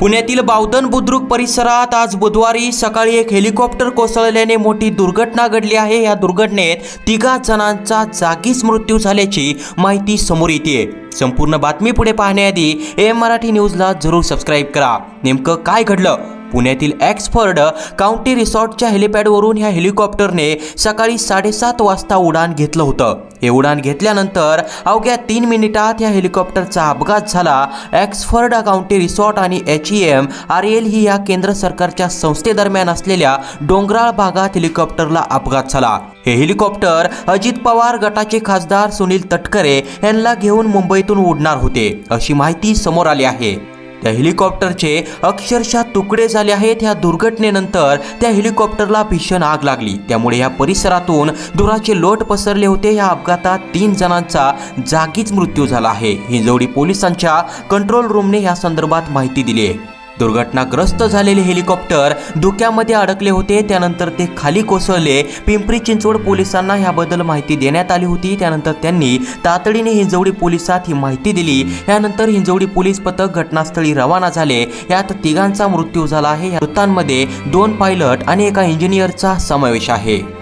पुण्यातील बावधन बुद्रुक परिसरात आज बुधवारी सकाळी एक हेलिकॉप्टर कोसळल्याने मोठी दुर्घटना घडली आहे. या दुर्घटनेत तिघा जणांचा जागीच मृत्यू झाल्याची माहिती समोर येते. संपूर्ण बातमी पुढे पाहण्याआधी ए मराठी न्यूजला जरूर सबस्क्राईब करा. नेमकं काय घडलं? पुण्यातील एक्सफर्ड काउंटी रिसॉर्टच्या हेलिपॅडवरून ह्या हेलिकॉप्टरने सकाळी साडेसात वाजता उडान घेतलं होतं. हे उडान घेतल्यानंतर अवघ्या तीन मिनिटात या हेलिकॉप्टरचा अपघात झाला. एक्सफर्ड काउंटी रिसॉर्ट आणि H E M R L ही या केंद्र सरकारच्या संस्थेदरम्यान असलेल्या डोंगराळ भागात हेलिकॉप्टरला अपघात झाला. हे हेलिकॉप्टर अजित पवार गटाचे खासदार सुनील तटकरे यांना घेऊन मुंबईतून उडणार होते अशी माहिती समोर आली आहे. त्या हेलिकॉप्टरचे अक्षरशः तुकडे झाले आहेत ह्या दुर्घटनेनंतर त्या हेलिकॉप्टरला भीषण आग लागली. त्यामुळे या परिसरातून धुराचे लोट पसरले होते. या अपघातात तीन जणांचा जागीच मृत्यू झाला आहे. हिंजवडी पोलिसांच्या कंट्रोल रूमने या संदर्भात माहिती दिली आहे. दुर्घटनाग्रस्त झालेले हेलिकॉप्टर धुक्यामध्ये अडकले होते. त्यानंतर ते खाली कोसळले. पिंपरी चिंचवड पोलिसांना याबद्दल माहिती देण्यात आली होती. त्यानंतर त्यांनी तातडीने हिंजवडी पोलिसात ही माहिती दिली. यानंतर हिंजवडी पोलीस पथक घटनास्थळी रवाना झाले. यात तिघांचा मृत्यू झाला आहे. या मृतांमध्ये दोन पायलट आणि एका इंजिनियरचा समावेश आहे.